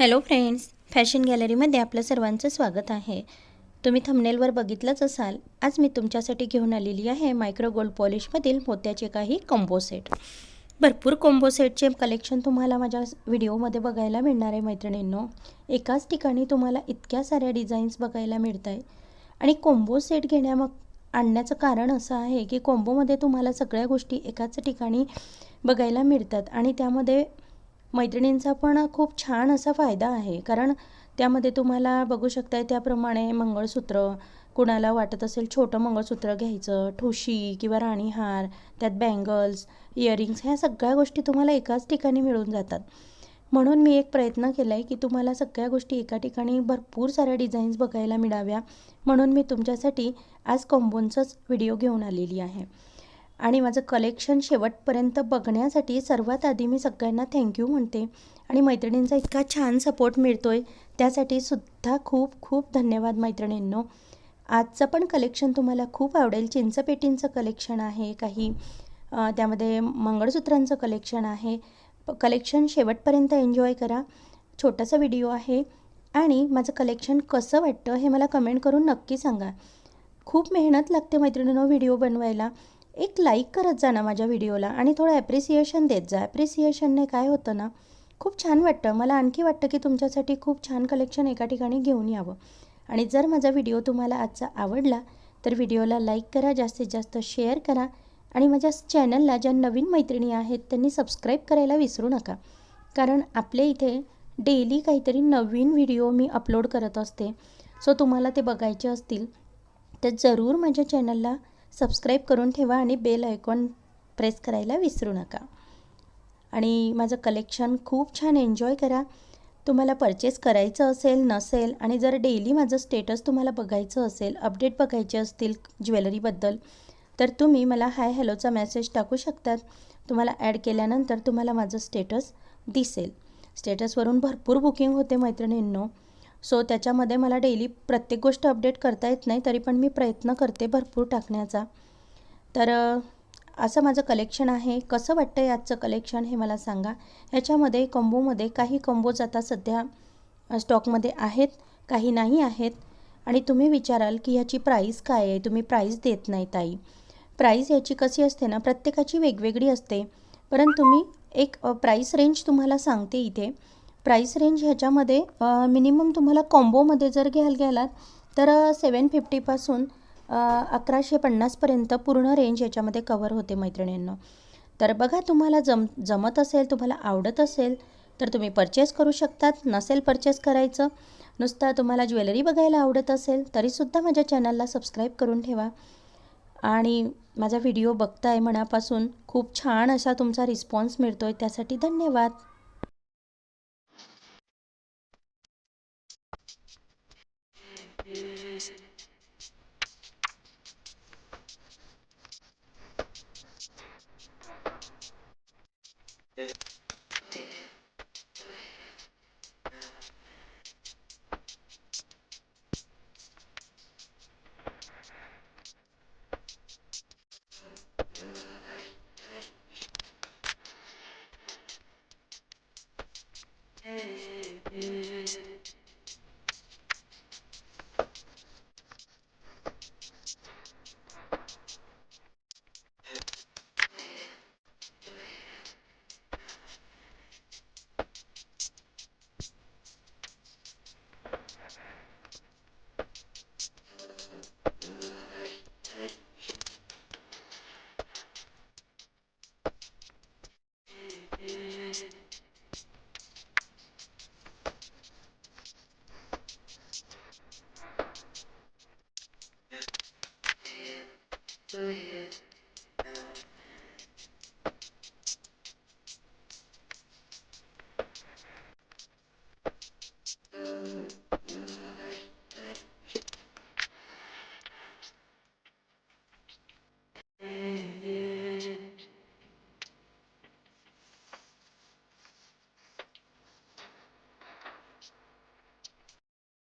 Hello friends fashion गॅलरीमध्ये आपलं सर्वांचं स्वागत आहे. तुम्ही थंबनेलवर बघितलंच असाल आज मी तुमच्यासाठी घेऊन आलेली आहे मायक्रो गोल्ड पॉलिशमधील मोत्याचे काही कॉम्बो सेट भरपूर कॉम्बो सेटचे कलेक्शन तुम्हाला माझ्या व्हिडिओमध्ये बघायला मिळणार आहे मैत्रिणींनो. एकाच ठिकाणी तुम्हाला इतक्या साऱ्या डिझाईन्स बघायला मिळत आहे आणि कोंबो सेट घेण्या मग आणण्याचं कारण असं आहे की कोंबोमध्ये तुम्हाला सगळ्या गोष्टी एकाच ठिकाणी बघायला मिळतात. आणि त्यामध्ये मैत्रिणींचा पण खूप छान असा फायदा आहे. कारण त्यामध्ये तुम्हाला बघू शकताय त्याप्रमाणे मंगळसूत्र कुणाला वाटत असेल छोटं मंगळसूत्र घ्यायचं ठुशी किंवा राणीहार त्यात बँगल्स इयरिंग्स ह्या सगळ्या गोष्टी तुम्हाला एकाच ठिकाणी मिळून जातात. म्हणून मी एक प्रयत्न केला आहे की तुम्हाला सगळ्या गोष्टी एका ठिकाणी भरपूर साऱ्या डिझाईन्स बघायला मिळाव्या. म्हणून मी तुमच्यासाठी आज कॉम्बोनचाच व्हिडिओ घेऊन आलेली आहे. आणि माझं कलेक्शन शेवटपर्यंत बघण्यासाठी सर्वात आधी मी सगळ्यांना थँक्यू म्हणते. आणि मैत्रिणींचा इतका छान सपोर्ट मिळतो आहे त्यासाठी सुद्धा खूप खूप धन्यवाद मैत्रिणींनो. आजचं पण कलेक्शन तुम्हाला खूप आवडेल. चिंचपेटींचं कलेक्शन आहे काही त्यामध्ये मंगळसूत्रांचं कलेक्शन आहे. कलेक्शन शेवटपर्यंत एन्जॉय करा. छोटासा व्हिडिओ आहे. आणि माझं कलेक्शन कसं वाटतं हे मला कमेंट करून नक्की सांगा. खूप मेहनत लागते मैत्रिणींनो व्हिडिओ बनवायला. एक लाईक करत जा ना माझ्या व्हिडिओला आणि थोडं ॲप्रिसिएशन देत जा. ॲप्रिसिएशनने काय होतं ना खूप छान वाटतं. मला आणखी वाटतं की तुमच्यासाठी खूप छान कलेक्शन एका ठिकाणी घेऊन यावं. आणि जर माझा व्हिडिओ तुम्हाला आजचा आवडला तर व्हिडिओला लाईक करा जास्तीत जास्त शेअर करा. आणि माझ्या चॅनलला ज्या नवीन मैत्रिणी आहेत त्यांनी सबस्क्राईब करायला विसरू नका. कारण आपल्या इथे डेली काहीतरी नवीन व्हिडिओ मी अपलोड करत असते. सो तुम्हाला ते बघायचे असतील तर जरूर माझ्या चॅनलला सबस्क्राईब करून ठेवा आणि बेल आयकॉन प्रेस करायला विसरू नका. आणि माझं कलेक्शन खूप छान एन्जॉय करा. तुम्हाला परचेस करायचं असेल नसेल आणि जर डेली माझं स्टेटस तुम्हाला बघायचं असेल अपडेट बघायचे असतील ज्वेलरीबद्दल तर तुम्ही मला हाय हॅलोचा मेसेज टाकू शकतात. तुम्हाला ॲड केल्यानंतर तुम्हाला माझं स्टेटस दिसेल. स्टेटसवरून भरपूर बुकिंग होते मैत्रिणींनो. सो त्याच्यामध्ये मला डेली प्रत्येक गोष्ट अपडेट करता येत नाही तरी पण मी प्रयत्न करते भरपूर टाकण्याचा. तर असं माझं कलेक्शन आहे. कसं वाटतं याचं कलेक्शन हे मला सांगा. ह्याच्यामध्ये कॉम्बोमध्ये काही कॉम्बोज आता सध्या स्टॉकमध्ये आहेत काही नाही आहेत. आणि तुम्ही विचाराल की ह्याची प्राईस काय आहे? तुम्ही प्राईस देत नाही ताई. प्राईस याची कशी असते ना प्रत्येकाची वेगवेगळी असते. परंतु मी एक प्राईस रेंज तुम्हाला सांगते इथे. प्राईस रेंज ह्याच्यामध्ये मिनिमम तुम्हाला कॉम्बोमध्ये जर घ्याल गेलात तर सेवन फिफ्टीपासून अकराशे पन्नासपर्यंत पूर्ण रेंज याच्यामध्ये कवर होते मैत्रिणींना. तर बघा तुम्हाला जम जमत असेल तुम्हाला आवडत असेल तर तुम्ही परचेस करू शकतात. नसेल परचेस करायचं नुसतं तुम्हाला ज्वेलरी बघायला आवडत असेल तरीसुद्धा माझ्या चॅनलला सबस्क्राईब करून ठेवा. आणि माझा व्हिडिओ बघताय मनापासून खूप छान असा तुमचा रिस्पॉन्स मिळतो आहे त्यासाठी धन्यवाद. Yeah. Mm-hmm.